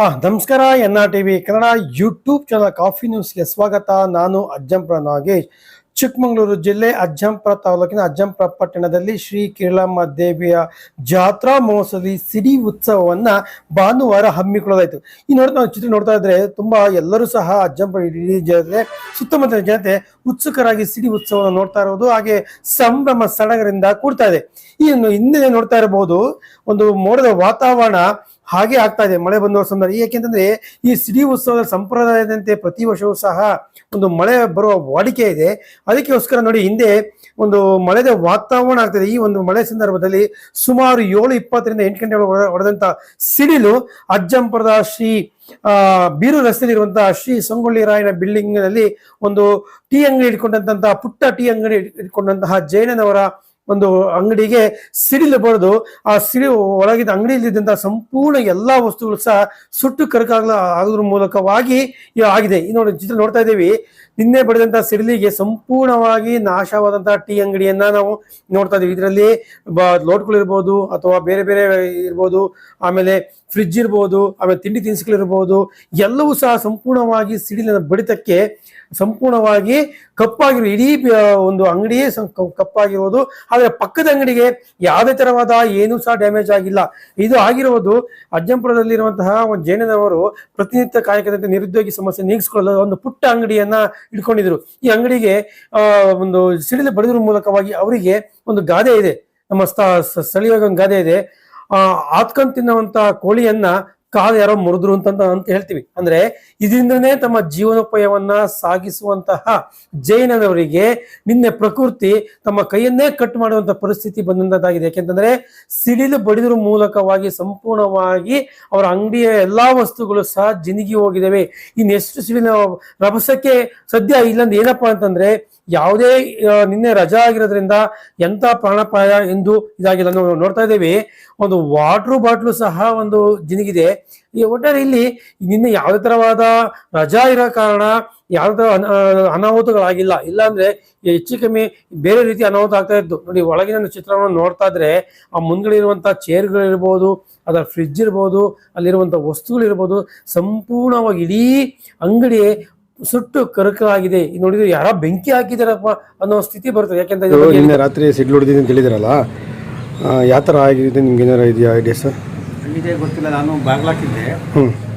ಆ ನಮಸ್ಕಾರ N R TV Kannada YouTube channel coffee ನ್ಯೂಸ್ಗೆ ಸ್ವಾಗತ. ನಾನು ಅಜ್ಜಂಪುರ ನಾಗೇಶ್. ಚಿಕ್ಕಮಗಳೂರು ಜಿಲ್ಲೆ ಅಜ್ಜಂಪುರ ತಾಲೂಕಿನ ಅಜ್ಜಂಪುರ ಪಟ್ಟಣದಲ್ಲಿ ಶ್ರೀ ಕಿರಳಮ್ಮ ದೇವಿಯ ಜಾತ್ರಾ ಮಹೋತ್ಸವದಲ್ಲಿ ಸಿಡಿ ಉತ್ಸವವನ್ನ ಭಾನುವಾರ ಹಮ್ಮಿಕೊಳ್ಳಲಾಯಿತು. ಈ ನೋಡ್ತಾ ನಾವು ಚಿತ್ರ ನೋಡ್ತಾ ಇದ್ರೆ ತುಂಬಾ ಎಲ್ಲರೂ ಸಹ ಅಜ್ಜಂಪುರ ಇಡೀ ಜನತೆ, ಸುತ್ತಮುತ್ತಲಿನ ಜನತೆ ಉತ್ಸುಕರಾಗಿ ಸಿಡಿ ಉತ್ಸವವನ್ನು ನೋಡ್ತಾ ಇರೋದು, ಹಾಗೆ ಸಂಭ್ರಮ ಸಡಗರಿಂದ ಕೂಡ್ತಾ ಇದೆ. ಒಂದು ಹಿಂದೆ ನೋಡ್ತಾ ಇರಬಹುದು, ಒಂದು ಮೋಡದ ವಾತಾವರಣ ಹಾಗೆ ಆಗ್ತಾ ಇದೆ. ಮಳೆ ಬಂದ ಸಂದರ್ಭ ಏಕೆಂತಂದ್ರೆ ಈ ಸಿಡಿ ಉತ್ಸವದ ಸಂಪ್ರದಾಯದಂತೆ ಪ್ರತಿ ವರ್ಷವೂ ಸಹ ಒಂದು ಮಳೆ ಬರುವ ವಾಡಿಕೆ ಇದೆ. ಅದಕ್ಕೋಸ್ಕರ ನೋಡಿ ಹಿಂದೆ ಒಂದು ಮಳೆದ ವಾತಾವರಣ ಆಗ್ತದೆ. ಈ ಒಂದು ಮಳೆ ಸಂದರ್ಭದಲ್ಲಿ ಸುಮಾರು ಏಳು ಇಪ್ಪತ್ತರಿಂದ ಎಂಟು ಗಂಟೆ ಹೊಡೆದಂತ ಸಿಡಿಲು ಅಜ್ಜಂಪುರದ ಶ್ರೀ, ಆ, ಬೀರು ರಸ್ತೆಯಲ್ಲಿ ಇರುವಂತಹ ಶ್ರೀ ಸಂಗೊಳ್ಳಿ ರಾಯನ ಬಿಲ್ಡಿಂಗ್ನಲ್ಲಿ ಒಂದು ಟೀ ಅಂಗಡಿ ಇಟ್ಕೊಂಡಂತಹ ಪುಟ್ಟ ಟೀ ಅಂಗಡಿ ಇಟ್ಕೊಂಡಂತಹ ಜೈನನವರ ಒಂದು ಅಂಗಡಿಗೆ ಸಿಡಿಲು ಬರೆದು ಆ ಸಿಡಿಲು ಅಂಗಡಿಯಲ್ಲಿ ಇದ್ದಂತ ಸಂಪೂರ್ಣ ಎಲ್ಲಾ ವಸ್ತುಗಳು ಸಹ ಸುಟ್ಟು ಕರಕಾಗಲ ಆಗೋದ್ರ ಮೂಲಕವಾಗಿ ಆಗಿದೆ. ಈ ನೋಡಿ ಚಿತ್ರ ನೋಡ್ತಾ ಇದ್ದೀವಿ. ನಿನ್ನೆ ಬಡಿದಂಥ ಸಿಡಿಲಿಗೆ ಸಂಪೂರ್ಣವಾಗಿ ನಾಶವಾದಂತಹ ಟೀ ಅಂಗಡಿಯನ್ನ ನಾವು ನೋಡ್ತಾ ಇದೀವಿ ಇದರಲ್ಲಿ ಲೋಟ್ಗಳಿರ್ಬೋದು ಅಥವಾ ಬೇರೆ ಬೇರೆ ಇರ್ಬೋದು, ಆಮೇಲೆ ಫ್ರಿಡ್ಜ್ ಇರ್ಬೋದು, ಆಮೇಲೆ ತಿಂಡಿ ತಿನಿಸುಗಳಿರ್ಬೋದು ಎಲ್ಲವೂ ಸಹ ಸಂಪೂರ್ಣವಾಗಿ ಸಿಡಿಲಿನ ಬಡಿತಕ್ಕೆ ಸಂಪೂರ್ಣವಾಗಿ ಕಪ್ಪಾಗಿರೋ, ಇಡೀ ಒಂದು ಅಂಗಡಿಯೇ ಕಪ್ಪಾಗಿರೋದು. ಆದರೆ ಪಕ್ಕದ ಅಂಗಡಿಗೆ ಯಾವುದೇ ತರವಾದ ಏನೂ ಸಹ ಡ್ಯಾಮೇಜ್ ಆಗಿಲ್ಲ. ಇದು ಆಗಿರುವುದು ಅಜ್ಜಂಪುರದಲ್ಲಿರುವಂತಹ ಒಂದು ಜೈನನವರು ಪ್ರತಿನಿತ್ಯ ಕಾಯಕದಂತೆ ನಿರುದ್ಯೋಗಿ ಸಮಸ್ಯೆ ನೀಗಿಸಿಕೊಳ್ಳಲು ಒಂದು ಪುಟ್ಟ ಅಂಗಡಿಯನ್ನ ಇಟ್ಕೊಂಡಿದ್ರು. ಈ ಅಂಗಡಿಗೆ ಒಂದು ಸಿಡಿಲು ಬಡಿದ್ರ ಮೂಲಕವಾಗಿ ಅವರಿಗೆ ಒಂದು ಗಾದೆ ಇದೆ. ನಮ್ಮ ಸ್ಥಳೀಯವಾಗಿ ಒಂದು ಗಾದೆ ಇದೆ. ಆ ಆತ್ಕೊಂಡ್ ತಿನ್ನುವಂತ ಕೋಳಿಯನ್ನ ಕಾಲು ಯಾರೋ ಮುರಿದ್ರು ಅಂತ ಅಂತ ಹೇಳ್ತೀವಿ. ಅಂದ್ರೆ ಇದರಿಂದನೇ ತಮ್ಮ ಜೀವನೋಪಾಯವನ್ನ ಸಾಗಿಸುವಂತಹ ಜೈನನವರಿಗೆ ನಿನ್ನೆ ಪ್ರಕೃತಿ ತಮ್ಮ ಕೈಯನ್ನೇ ಕಟ್ ಮಾಡುವಂತ ಪರಿಸ್ಥಿತಿ ಬಂದಂತದ್ದಾಗಿದೆ. ಯಾಕೆಂತಂದ್ರೆ ಸಿಡಿಲು ಬಡಿದ್ರ ಮೂಲಕವಾಗಿ ಸಂಪೂರ್ಣವಾಗಿ ಅವರ ಅಂಗಡಿಯ ಎಲ್ಲಾ ವಸ್ತುಗಳು ಸಹ ಜಿನಿಗಿ ಹೋಗಿದ್ದಾವೆ. ಇನ್ನೆಷ್ಟು ಸಿಡಿಲಿನ ರಭಸಕ್ಕೆ ಸದ್ಯ ಇಲ್ಲಂದ್ರೆ ಏನಪ್ಪಾ ಅಂತಂದ್ರೆ ಯಾವುದೇ ನಿನ್ನೆ ರಜಾ ಆಗಿರೋದ್ರಿಂದ ಎಂತ ಪ್ರಾಣಪಾಯ ಎಂದು ಇದಾಗಿಲ್ಲ. ನಾವು ನೋಡ್ತಾ ಇದ್ದೇವೆ ಒಂದು ವಾಟರ್ ಬಾಟ್ಲು ಸಹ ಒಂದು ಜಿನಗಿದೆ. ಈ ಒಟ್ಟಾರೆ ಇಲ್ಲಿ ನಿನ್ನೆ ಯಾವುದೇ ತರವಾದ ರಜಾ ಇರೋ ಕಾರಣ ಯಾವುದೇ ಆ, ಅನಾಹುತಗಳಾಗಿಲ್ಲ. ಇಲ್ಲಾಂದ್ರೆ ಹೆಚ್ಚು ಕಮ್ಮಿ ಬೇರೆ ರೀತಿ ಅನಾಹುತ ಆಗ್ತಾ ಇತ್ತು. ನೋಡಿ ಒಳಗಿನ ಚಿತ್ರವನ್ನು ನೋಡ್ತಾ ಇದ್ರೆ ಆ ಮುಂದ್ಗಡೆ ಇರುವಂತಹ ಚೇರ್ಗಳಿರ್ಬೋದು ಅದರ ಫ್ರಿಜ್ ಇರ್ಬೋದು ಅಲ್ಲಿರುವಂತಹ ವಸ್ತುಗಳಿರ್ಬೋದು ಸಂಪೂರ್ಣವಾಗಿ ಇಡೀ ಅಂಗಡಿ ಸುಟ್ಟು ಕರಕಲಾಗಿದೆ. ಈಗ ನೋಡಿದ್ರೆ ಯಾರೋ ಬೆಂಕಿ ಹಾಕಿದಾರಪ್ಪ ಅನ್ನೋ ಸ್ಥಿತಿ ಬರ್ತದೆ ಯಾಕೆಂದ್ರೆ ನಿನ್ನೆ ರಾತ್ರಿ ಸಿಡ್ಲು ಹೊಡೆದಿದೆ ಅಂತ ಹೇಳಿದಿರಲ್ಲ ಯಾವ ಥರ ಆಗಿದೆ? ನಿಮ್ಗೆ ಏನಾರ ಇದೆಯಾ ಐಡಿಯಾಸ್ ನನಗೆ ಗೊತ್ತಿಲ್ಲ ನಾನು ಬಾಗ್ಲಾಕಿದ್ದೆ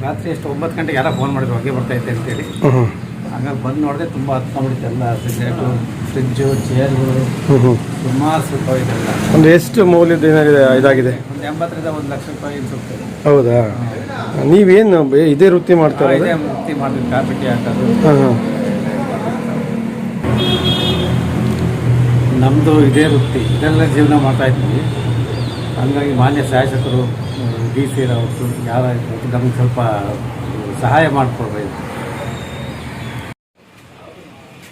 ರಾತ್ರಿ ಎಷ್ಟು ಒಂಬತ್ತು ಗಂಟೆಗೆ ಯಾರೋ ಫೋನ್ ಮಾಡಿದ್ರು ಹೊಗೆ ಬರ್ತಾ ಇದ್ದೆ ಅಂತೇಳಿ. ಹಂಗಾಗಿ ಬಂದು ನೋಡಿದೆ ತುಂಬ ಹತ್ಕೊಂಡ್ಬಿಡುತ್ತೆ ಎಲ್ಲ ಸಿಗರೇಟು. ಫ್ರಿಜ್ಜು ಚೇರ್ಗಳು ಸುಮಾರು ಸ್ವಲ್ಪ ಇದೆಲ್ಲ. ಒಂದು ಎಷ್ಟು ಮೌಲ್ಯದ ಏನಾಗಿದೆ ಇದಾಗಿದೆ? ಒಂದು ಎಂಬತ್ತರಿಂದ ಒಂದು ಲಕ್ಷ ರೂಪಾಯಿ ಸಿಗ್ತದೆ. ಹೌದಾ? ನೀವೇನು ಬೇ- ಇದೇ ವೃತ್ತಿ ಮಾಡ್ತಾರೆ ಇದೇ ವೃತ್ತಿ ಮಾಡ್ತೀವಿ ಹಾಕೋದು. ಹಾಂ ಹಾಂ. ನಮ್ಮದು ಇದೇ ವೃತ್ತಿ ಇದೆಲ್ಲ ಜೀವನ ಮಾಡ್ತಾ ಇದ್ವಿ. ಹಂಗಾಗಿ ಮಾನ್ಯ ಶಾಸಕರು ಡಿ ಸಿ ರಾವತ್ತು ಯಾವ ನಮ್ಗೆ ಸ್ವಲ್ಪ ಸಹಾಯ ಮಾಡಿಕೊಡ್ಬೇಕು.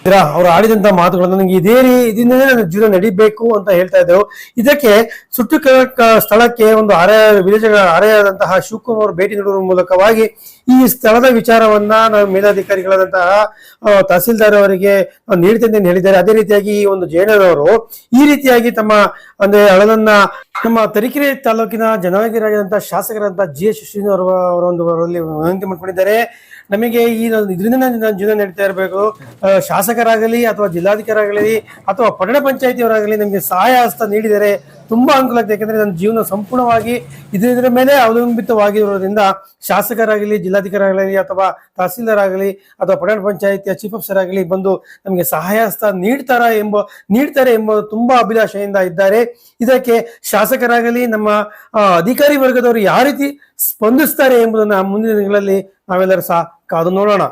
ಅವ್ರು ಆಡಿದಂತ ಮಾತುಗಳನ್ನು ನನಗೆ ಇದೇ ರೀ ನನ್ನ ಜೀವನ ನಡಿಬೇಕು ಅಂತ ಹೇಳ್ತಾ ಇದ್ರು. ಇದಕ್ಕೆ ಸುಟ್ಟು ಸ್ಥಳಕ್ಕೆ ಒಂದು ಅರೆ ವಿಲೇಜ್ ಅರೆಯಾದಂತಹ ಶಿವಕುಮಾರ್ ಭೇಟಿ ನೀಡುವ ಮೂಲಕವಾಗಿ ಈ ಸ್ಥಳದ ವಿಚಾರವನ್ನ ನಾವು ಮೇಲಾಧಿಕಾರಿಗಳಾದಂತಹ ತಹಸೀಲ್ದಾರ್ ಅವರಿಗೆ ಅಂತ ಹೇಳಿದ್ದಾರೆ, ಅದೇ ರೀತಿಯಾಗಿ ಈ ಒಂದು ಜೈನರವರು ಈ ರೀತಿಯಾಗಿ ತಮ್ಮ, ಅಂದ್ರೆ ಹಳದನ್ನ ನಮ್ಮ ತರೀಕೆರೆ ತಾಲೂಕಿನ ಜನನಾಯಕರಾಗಿರುವಂತಹ ಶಾಸಕರಾದಂತಹ ಜಿ ಎಸ್ ಶ್ರೀನಿವರ್ ಅವರ ಒಂದು ವಿನಂತಿ ಮಾಡ್ಕೊಂಡಿದ್ದಾರೆ. ನಮಗೆ ಈ ಇದರಿಂದ ನನ್ನ ಜೀವನ ನಡೀತಾ ಇರಬೇಕು. ಶಾಸಕರಾಗಲಿ ಅಥವಾ ಜಿಲ್ಲಾಧಿಕಾರಿಗಳಾಗಲಿ ಅಥವಾ ಪಟ್ಟಣ ಪಂಚಾಯತಿಯವರಾಗಲಿ ನಮಗೆ ಸಹಾಯ ಹಸ್ತ ನೀಡಿದರೆ ತುಂಬಾ ಅನುಕೂಲ ಆಗ್ತದೆ. ಯಾಕಂದ್ರೆ ನನ್ನ ಜೀವನ ಸಂಪೂರ್ಣವಾಗಿ ಇದರ ಮೇಲೆ ಅವಲಂಬಿತವಾಗಿರೋದ್ರಿಂದ ಶಾಸಕರಾಗಲಿ ಜಿಲ್ಲಾಧಿಕಾರಿಗಳಾಗಲಿ ಅಥವಾ ತಹಸೀಲ್ದಾರ್ ಆಗಲಿ ಅಥವಾ ಪಟ್ಟಣ ಪಂಚಾಯತಿಯ ಚೀಫ್ ಆಫೀಸರ್ ಆಗಲಿ ಬಂದು ನಮಗೆ ಸಹಾಯ ಹಸ್ತ ನೀಡ್ತಾರ ಎಂಬ, ನೀಡ್ತಾರೆ ಎಂಬ ತುಂಬಾ ಅಭಿಲಾಷೆಯಿಂದ ಇದ್ದಾರೆ. ಇದಕ್ಕೆ ಶಾಸಕರಾಗಲಿ ನಮ್ಮ ಅಧಿಕಾರಿ ವರ್ಗದವರು ಯಾವ ರೀತಿ ಸ್ಪಂದಿಸ್ತಾರೆ ಎಂಬುದನ್ನು ಮುಂದಿನ ದಿನಗಳಲ್ಲಿ ನಾವೆಲ್ಲರೂ ಸಹ കാതുന്നോളാണ്